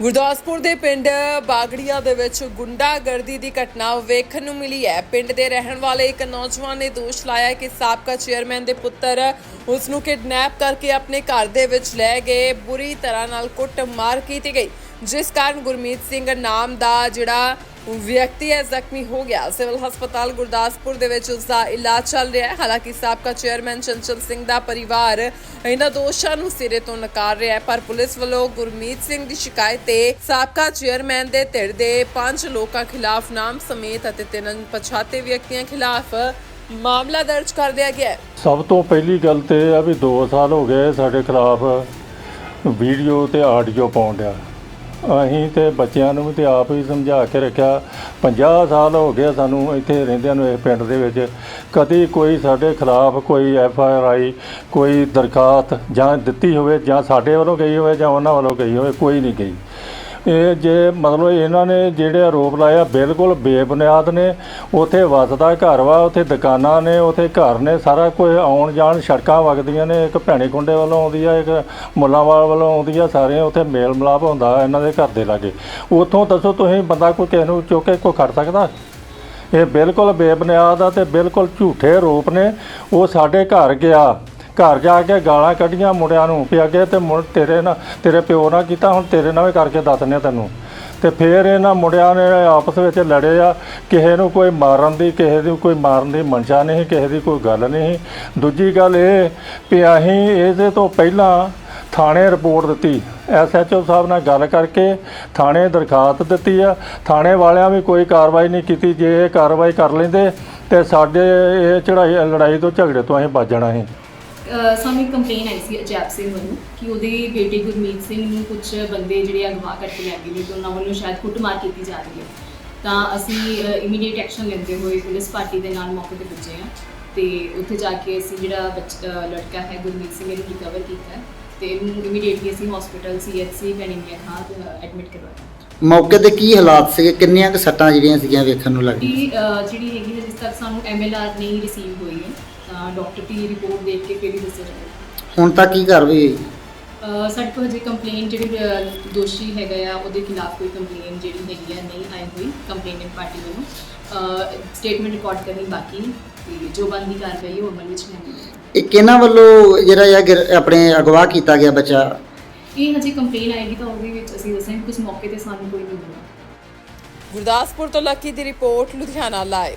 ਗੁਰਦਾਸਪੁਰ ਦੇ ਪਿੰਡ ਬਾਗੜੀਆ ਦੇ ਵਿੱਚ ਗੁੰਡਾਗਰਦੀ ਦੀ ਘਟਨਾ ਵੇਖਣ ਨੂੰ ਮਿਲੀ ਹੈ। ਪਿੰਡ ਦੇ ਰਹਿਣ ਵਾਲੇ ਇੱਕ ਨੌਜਵਾਨ ਨੇ ਦੋਸ਼ ਲਾਇਆ ਕਿ ਸਾਬਕਾ ਚੇਅਰਮੈਨ ਦੇ ਪੁੱਤਰ ਉਸ ਨੂੰ ਕਿਡਨੈਪ ਕਰਕੇ ਆਪਣੇ ਘਰ ਦੇ ਵਿੱਚ ਲੈ ਗਏ, ਬੁਰੀ ਤਰ੍ਹਾਂ ਨਾਲ ਕੁੱਟਮਾਰ ਕੀਤੀ ਗਈ। ਜਿਸ ਕਾਰਨ ਗੁਰਮੀਤ ਸਿੰਘ ਨਾਮ ਦਾ ਜਿਹੜਾ ਵਿਅਕਤੀ ਹੈ, ਜ਼ਖਮੀ ਹੋ ਗਿਆ। ਸਿਵਲ ਹਸਪਤਾਲ ਗੁਰਦਾਸਪੁਰ ਦੇ ਵਿੱਚ ਉਸ ਦਾ ਇਲਾਜ ਚੱਲ ਰਿਹਾ ਹੈ। ਹਾਲਾਂਕਿ ਸਾਬਕਾ ਚੇਅਰਮੈਨ ਚੰਚਲ ਸਿੰਘ ਦਾ ਪਰਿਵਾਰ ਇਹਨਾਂ ਦੋਸ਼ਾਂ ਨੂੰ ਸਿਰੇ ਤੋਂ ਨਕਾਰ ਰਿਹਾ ਹੈ, ਪਰ ਪੁਲਿਸ ਵੱਲੋਂ ਗੁਰਮੀਤ ਸਿੰਘ ਦੀ ਸ਼ਿਕਾਇਤ ਤੇ ਸਾਬਕਾ ਚੇਅਰਮੈਨ ਦੇ ਧਿਰ ਦੇ ਪੰਜ ਲੋਕਾਂ ਖਿਲਾਫ ਨਾਮ ਸਮੇਤ ਅਤੇ ਤਿੰਨ ਪਛਾਤੇ ਵਿਅਕਤੀਆਂ ਖਿਲਾਫ ਮਾਮਲਾ ਦਰਜ ਕਰ ਦਿਆ ਗਿਆ ਹੈ। ਸਭ ਤੋਂ ਪਹਿਲੀ ਗੱਲ ਤੇ ਇਹ ਆ ਵੀ 2 ਸਾਲ ਹੋ ਗਏ ਸਾਡੇ ਖਿਲਾਫ ਵੀਡੀਓ ਤੇ ਆਡੀਓ ਪਾਉਣ ਡਿਆ। ਅਸੀਂ ਤੇ ਬੱਚਿਆਂ ਨੂੰ ਵੀ ਤੇ ਆਪ ਹੀ ਸਮਝਾ ਕੇ ਰੱਖਿਆ। 50 ਸਾਲ ਹੋ ਗਏ ਸਾਨੂੰ ਇੱਥੇ ਰਹਿੰਦਿਆਂ ਨੂੰ ਇਸ ਪਿੰਡ ਦੇ ਵਿੱਚ। ਕਦੀ ਕੋਈ ਸਾਡੇ ਖਿਲਾਫ ਕੋਈ ਐਫ ਆਈ ਆਰ ਆਈ, ਕੋਈ ਦਰਖਾਸਤ ਜਾਂ ਦਿੱਤੀ ਹੋਵੇ ਜਾਂ ਸਾਡੇ ਵੱਲੋਂ ਗਈ ਹੋਵੇ ਜਾਂ ਉਹਨਾਂ ਵੱਲੋਂ ਗਈ ਹੋਵੇ, ਕੋਈ ਨਹੀਂ ਗਈ। ਇਹ ਜੇ ਮਤਲਬ ਇਹਨਾਂ ਨੇ ਜਿਹੜੇ ਆਰੋਪ ਲਾਇਆ ਬਿਲਕੁਲ ਬੇਬੁਨਿਆਦ ਨੇ। ਉਥੇ ਵਸਦਾ ਘਰ ਵਾ, ਉਥੇ ਦੁਕਾਨਾਂ ਨੇ, ਉਥੇ ਘਰ ਨੇ, ਸਾਰਾ ਕੁਝ ਆਉਣ ਜਾਣ ਸੜਕਾਂ ਵਗਦੀਆਂ ਨੇ। ਇੱਕ ਭੈਣੇ ਕੁੰਡੇ ਵੱਲੋਂ ਆਉਂਦੀ ਆ, ਇੱਕ ਮੁੱਲਾਂਵਾਲ ਵੱਲੋਂ ਆਉਂਦੀ ਆ, ਸਾਰੇ ਉਥੇ ਮੇਲ ਮਿਲਾਪ ਹੁੰਦਾ ਇਹਨਾਂ ਦੇ ਘਰ ਦੇ ਲਾਗੇ। ਉਥੋਂ ਦੱਸੋ ਤੁਸੀਂ, ਬੰਦਾ ਕੋਈ ਕਿਸੇ ਨੂੰ ਚੁੱਕ ਕੇ ਕੋਈ ਖੜ ਸਕਦਾ? ਇਹ ਬਿਲਕੁਲ ਬੇਬੁਨਿਆਦ ਆ ਤੇ ਬਿਲਕੁਲ ਝੂਠੇ ਆਰੋਪ ਨੇ। ਉਹ ਸਾਡੇ ਘਰ ਗਿਆ। ਘਰ ਜਾ ਕੇ ਗਾਲਾਂ ਕੱਢੀਆਂ ਮੁੰਡਿਆਂ ਨੂੰ ਵੀ ਅੱਗੇ ਤੇ ਮੁੜ ਤੇਰੇ ਨਾਲ ਤੇਰੇ ਪਿਓ ਨਾਲ ਕੀਤਾ, ਹੁਣ ਤੇਰੇ ਨਾਲ ਵੀ ਕਰਕੇ ਦੱਸਨੇ ਤੈਨੂੰ। ਤੇ ਫਿਰ ਇਹਨਾਂ ਮੁੰਡਿਆਂ ਨੇ ਆਪਸ ਵਿੱਚ ਲੜੇ ਆ, ਕਿਸੇ ਨੂੰ ਕੋਈ ਮਾਰਨ ਦੀ, ਕਿਸੇ ਦੀ ਕੋਈ ਮਾਰਨ ਦੀ ਮਨਸ਼ਾ ਨਹੀਂ, ਕਿਸੇ ਦੀ ਕੋਈ ਗੱਲ ਨਹੀਂ। ਦੂਜੀ ਗੱਲ ਇਹ ਵੀ ਅਸੀਂ ਇਹਦੇ ਤੋਂ ਪਹਿਲਾਂ ਥਾਣੇ ਰਿਪੋਰਟ ਦਿੱਤੀ। ਐਸਐਚਓ ਸਾਹਿਬ ਨਾਲ ਗੱਲ ਕਰਕੇ ਥਾਣੇ ਦਰਖਾਸਤ ਦਿੱਤੀ ਆ। ਥਾਣੇ ਵਾਲਿਆਂ ਵੀ ਕੋਈ ਕਾਰਵਾਈ ਨਹੀਂ ਕੀਤੀ। ਜੇ ਇਹ ਕਾਰਵਾਈ ਕਰ ਲੈਂਦੇ ਤੇ ਸਾਡੇ ਇਹ ਚੜਾਈ ਲੜਾਈ ਤੋਂ ਝਗੜੇ ਤੋਂ ਅਸੀਂ ਬਚ ਜਾਣਾ ਸੀ। ਸਾਨੂੰ ਇੱਕ ਕੰਪਲੇਨ ਆਈ ਸੀ ਅਜੈਬ ਸਿੰਘ ਵੱਲੋਂ ਕਿ ਉਹਦੇ ਬੇਟੇ ਗੁਰਮੀਤ ਸਿੰਘ ਨੂੰ ਕੁਝ ਬੰਦੇ ਜਿਹੜੇ ਅਗਵਾ ਕਰਕੇ ਲੈ ਗਏ ਨੇ ਤੇ ਉਹਨਾਂ ਵੱਲੋਂ ਸ਼ਾਇਦ ਕੁੱਟਮਾਰ ਕੀਤੀ ਜਾ ਰਹੀ ਹੈ। ਤਾਂ ਅਸੀਂ ਇਮੀਡੀਏਟ ਐਕਸ਼ਨ ਲੈਂਦੇ ਹੋਏ ਪੁਲਿਸ ਪਾਰਟੀ ਦੇ ਨਾਲ ਮੌਕੇ ਤੇ ਪੁੱਜੇ ਹਾਂ ਤੇ ਉੱਥੇ ਜਾ ਕੇ ਅਸੀਂ ਜਿਹੜਾ ਬੱਚ- ਲੜਕਾ ਹੈ ਗੁਰਮੀਤ ਸਿੰਘ ਇਹਨੂੰ ਰਿਕਵਰ ਕੀਤਾ ਤੇ ਇਹਨੂੰ ਇਮੀਡੀਏਟਲੀ ਅਸੀਂ ਹਸਪੀਟਲ ਸੀਐਚਸੀ ਪੈਨਿੰਗਿਆ ਖਾਂ ਐਡਮਿਟ ਕਰਵਾਇਆ ਮੌਕੇ ਤੇ ਕੀ ਹਾਲਾਤ ਸੀਗੇ? ਕਿੰਨੀਆਂ ਕੁ ਸੱਟਾਂ ਜਿਹੜੀਆਂ ਸੀਗੀਆਂ ਵੇਖਣ ਨੂੰ ਅਹ, ਜਿਹੜੀ ਹੈਗੀ ਹੈ ਜਿਸ ਤੱਕ ਸਾਨੂੰ ਐਮਐਲਆਰ ਨਹੀਂ ਰਿਸੀਵ ਹੋਈ ਹੈ ਤਾਂ ਡਾਕਟਰ ਦੀ ਰਿਪੋਰਟ ਦੇਖ ਕੇ ਫਿਰ ਹੀ ਦੱਸਿਆ ਜਾਵੇਗਾ ਹੁਣ ਤੱਕ ਕੀ ਕਾਰਵਾਈ ਹੋਈ ਅਹ ਸਾਡੇ ਕੋਲ ਹਜੇ ਕੰਪਲੇਨ ਜਿਹੜੀ ਅਹ, ਦੋਸ਼ੀ ਹੈਗਾ ਆ ਉਹਦੇ ਖਿਲਾਫ ਕੋਈ ਕੰਪਲੇਨ ਜਿਹੜੀ ਹੈਗੀ ਆ ਨਹੀਂ ਆਈ ਹੋਈ ਕੰਪਲੇਨੈਂਟ ਪਾਰਟੀ ਵੱਲੋਂ। ਸਟੇਟਮੈਂਟ ਰਿਕਾਰਡ ਕਰਨੀ ਬਾਕੀ ਤੇ ਜੋ ਬੰਦੀ ਕਾਰਵਾਈ ਉਹ ਅਮਲ ਵਿੱਚ ਹੈ। ਇਹ ਕਿਹਨਾਂ ਵੱਲੋਂ ਜਿਹੜਾ ਇਹ ਗਿਰ- ਆਪਣੇ ਅਗਵਾ ਕੀਤਾ ਗਿਆ ਬੱਚਾ? ਇਹ ਹਜੇ ਕੰਪਲੇਨ ਆਏਗੀ ਤਾਂ ਉਹਦੇ ਵਿੱਚ ਅਸੀਂ ਦੱਸਾਂਗੇ ਕਿ ਉਸ ਮੌਕੇ ਤੇ ਸਾਨੂੰ ਕੋਈ ਨਹੀਂ ਮਿਲਿਆ। ਗੁਰਦਾਸਪੁਰ ਤੋਂ ਲੱਕੀ ਦੀ ਰਿਪੋਰਟ ਲੁਧਿਆਣਾ ਲਾਈਵ